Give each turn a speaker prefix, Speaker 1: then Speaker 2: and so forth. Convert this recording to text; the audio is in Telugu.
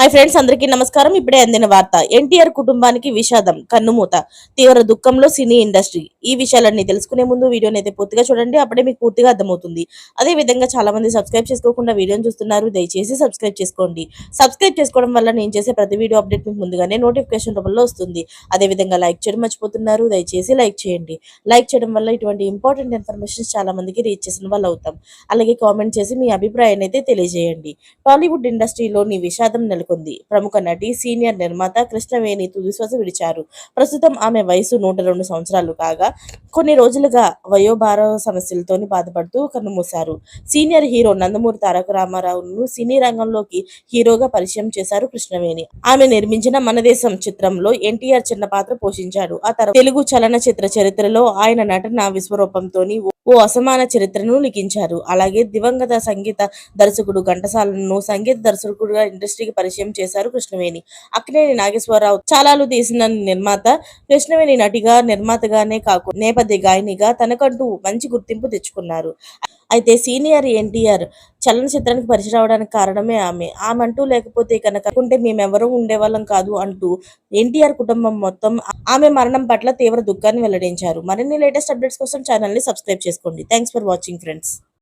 Speaker 1: హాయ్ ఫ్రెండ్స్ అందరికీ నమస్కారం. ఇప్పుడే అందిన వార్త ఎన్టీఆర్ కుటుంబానికి విషాదం కన్నుమూత తీవ్ర దుఃఖంలో సినీ ఇండస్ట్రీ. ఈ విషయాలన్నీ తెలుసుకునే ముందు వీడియోని అయితే పూర్తిగా చూడండి. అప్పుడే మీకు పూర్తిగా అర్థమవుతుంది. అదే విధంగా చాలా మంది సబ్స్క్రైబ్ చేసుకోకుండా వీడియోని చూస్తున్నారు. దయచేసి సబ్స్క్రైబ్ చేసుకోండి. సబ్స్క్రైబ్ చేసుకోవడం వల్ల నేను చేసే ప్రతి వీడియో అప్డేట్ మీకు ముందుగానే నోటిఫికేషన్ రూపంలో వస్తుంది. అదే విధంగా లైక్ చేయడం మర్చిపోతున్నారు. దయచేసి లైక్ చేయండి. లైక్ చేయడం వల్ల ఇటువంటి ఇంపార్టెంట్ ఇన్ఫర్మేషన్ చాలా మందికి రీచ్ చేసిన వాళ్ళు అవుతాం. అలాగే కామెంట్ చేసి మీ అభిప్రాయాన్ని అయితే తెలియజేయండి. టాలీవుడ్ ఇండస్ట్రీలోని విషాదం నెలకొంది. ప్రముఖ నటి సీనియర్ నిర్మాత కృష్ణవేణి తుదిశ్వాస విడిచారు. ప్రస్తుతం ఆమె వయసు నూట రెండు సంవత్సరాలు కాగా కొన్ని రోజులుగా వయోభార సమస్యలతోని బాధపడుతూ కన్నుమూశారు సీనియర్ హీరో నందమూరి తారక రామారావును సినీ రంగంలోకి హీరోగా పరిచయం చేశారు కృష్ణవేణి. ఆమె నిర్మించిన మన దేశం చిత్రంలో ఎన్టీఆర్ చిన్న పాత్ర పోషించాడు. ఆ తర్వాత తెలుగు చలనచిత్ర చరిత్రలో ఆయన నటన విశ్వరూపంతోని ఓ అసమాన చరిత్రను లిఖించారు. అలాగే దివంగత సంగీత దర్శకుడు ఘంటసాలను సంగీత దర్శకుడుగా ఇండస్ట్రీకి పరిచయం చేశారు కృష్ణవేణి. అక్కినేని నాగేశ్వరరావు చాలాలు తీసిన నిర్మాత కృష్ణవేణి నటిగా నిర్మాతగానే కాకుండా నేపథ్య గాయనిగా తనకంటూ మంచి గుర్తింపు తెచ్చుకున్నారు. అయితే సీనియర్ ఎన్టీఆర్ చలనచిత్రానికి పరిచయం రావడానికి కారణమే ఆమె. ఆమె అంటూ లేకపోతే కనుక ఉంటే మేమెవరూ ఉండేవాళ్ళం కాదు అంటూ ఎన్టీఆర్ కుటుంబం మొత్తం ఆమె మరణం పట్ల తీవ్ర దుఃఖాన్ని వెల్లడించారు. మరిన్ని లేటెస్ట్ అప్డేట్స్ కోసం ఛానల్ని సబ్స్క్రైబ్ చేసుకోండి. Thanks for watching friends.